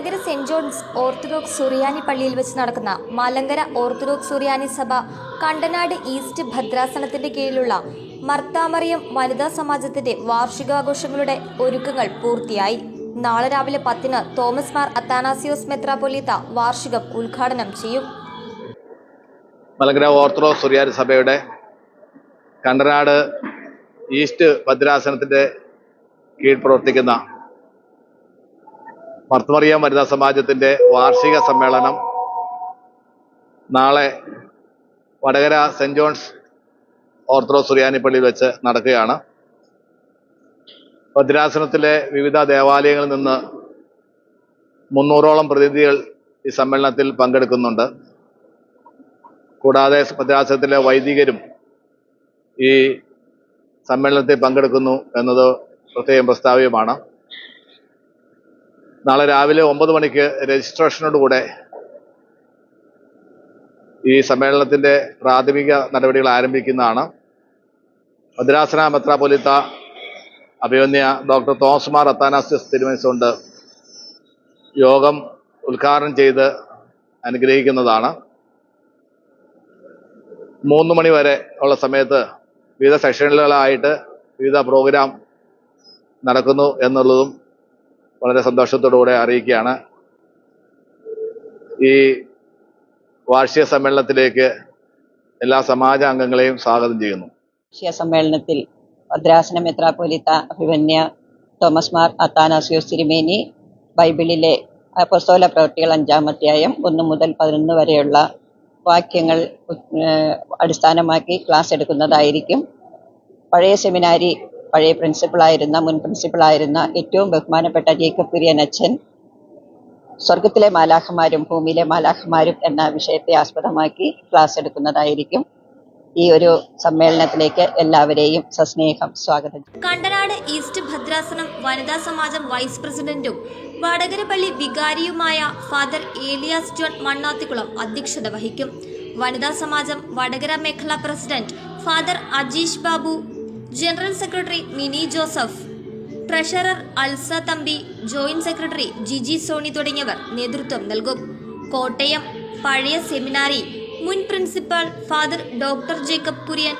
Vadakara saint John's orthodox Suriyani പള്ളിയിൽ വെച്ച് നടക്കുന്ന മലങ്കര ഓർത്തഡോക്സ് സുറിയാനി സഭ കണ്ടനാട് ഈസ്റ്റ് ഭദ്രാസനത്തിന്റെ കീഴിലുള്ള മർത്താമറിയം വനിതാ സമാജത്തിന്റെ വാർഷികാഘോഷങ്ങളുടെ ഒരുക്കങ്ങൾ പൂർത്തിയായി. നാളെ രാവിലെ പത്തിന് തോമസ് മാർ അത്താനാസിയോസ് മെത്രാപൊലീത്ത വാർഷികം ഉദ്ഘാടനം ചെയ്യും. മലങ്കര ഓർത്തഡോക്സ് സുറിയാനി സഭയുടെ കണ്ടനാട് ഈസ്റ്റ് ഭദ്രാസനത്തിന്റെ കീഴിൽ പ്രവർത്തിക്കുന്ന മർത്തമറിയാം വനിതാ സമാജത്തിന്റെ വാർഷിക സമ്മേളനം നാളെ വടകര സെന്റ് ജോൺസ് ഓർത്തഡോക്സ് സുറിയാനിപ്പള്ളിയിൽ വെച്ച് നടക്കുകയാണ്. ഭദ്രാസനത്തിലെ വിവിധ ദേവാലയങ്ങളിൽ നിന്ന് മുന്നൂറോളം പ്രതിനിധികൾ ഈ സമ്മേളനത്തിൽ പങ്കെടുക്കുന്നുണ്ട്. കൂടാതെ ഭദ്രാസനത്തിലെ വൈദികരും ഈ സമ്മേളനത്തിൽ പങ്കെടുക്കുന്നു എന്നത് പ്രത്യേകം പ്രസ്താവ്യമാണ്. നാളെ രാവിലെ ഒമ്പത് മണിക്ക് രജിസ്ട്രേഷനോടുകൂടെ ഈ സമ്മേളനത്തിന്റെ പ്രാഥമിക നടപടികൾ ആരംഭിക്കുന്നതാണ്. ഭദ്രാസന മെത്രാപൊലിത്ത അഭിമന്യ ഡോക്ടർ തോമസ് മാർ അത്താനാസ്യസ് തിരുമനസുകൊണ്ട് യോഗം ഉദ്ഘാടനം ചെയ്ത് അനുഗ്രഹിക്കുന്നതാണ്. മൂന്ന് മണി വരെ ഉള്ള സമയത്ത് വിവിധ സെഷനുകളായിട്ട് വിവിധ പ്രോഗ്രാം നടക്കുന്നു എന്നുള്ളതും വളരെ സന്തോഷത്തോടുകൂടെ അറിയിക്കുകയാണ്. ഈ വാർഷിക സമ്മേളനത്തിലേക്ക് എല്ലാ സമാജ അംഗങ്ങളെയും സ്വാഗതം ചെയ്യുന്നു. വാർഷിക സമ്മേളനത്തിൽ ഭദ്രാസന മെത്രാപ്പൊലിത്ത അഭിമന്യ തോമസ് മാർ അത്താനാസിയോസ് തിരുമേനി ബൈബിളിലെ അപ്പസ്തോല പ്രവൃത്തികൾ അഞ്ചാം അധ്യായം ഒന്ന് മുതൽ പതിനൊന്ന് വരെയുള്ള വാക്യങ്ങൾ അടിസ്ഥാനമാക്കി ക്ലാസ് എടുക്കുന്നതായിരിക്കും. പഴയ സെമിനാരി പഴയ പ്രിൻസിപ്പളായിരുന്ന മുൻ പ്രിൻസിപ്പളായിരുന്ന ഏറ്റവും ബഹുമാനപ്പെട്ട ജേക്കബ് കുര്യൻ അച്ഛൻ സ്വർഗത്തിലെ മാലാഖമാരും ഭൂമിയിലെ മാലാഖമാരും എന്ന വിഷയത്തെ ആസ്പദമാക്കി ക്ലാസ് എടുക്കുന്നതായിരിക്കും ഈ ഒരു സമ്മേളനത്തിലേക്ക് എല്ലാവരെയും സസ്നേഹം സ്വാഗതം. കണ്ടനാട് ഈസ്റ്റ് ഭദ്രാസനം വനിതാ സമാജം വൈസ് പ്രസിഡന്റും വടകരപ്പള്ളി വികാരിയുമായ ഫാദർ ഏലിയാസ് ജോൺ മണ്ണാത്തിക്കുളം അധ്യക്ഷത വഹിക്കും വനിതാ സമാജം വടകര മേഖലാ president father Ajeesh Babu general secretary Mini Joseph treasurer Alsa Thampi joint secretary Jiji Soni തുടങ്ങിയവർ നേതൃത്വം നൽകും. കോട്ടയം പഴയ സെമിനാരി മുൻ principal father doctor Jacob Kurian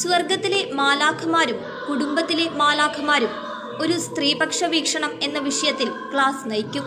സ്വർഗത്തിലെ മാലാഖമാരും കുടുംബത്തിലെ മാലാഖമാരും ഒരു സ്ത്രീപക്ഷ വീക്ഷണം എന്ന വിഷയത്തിൽ ക്ലാസ് നയിക്കും.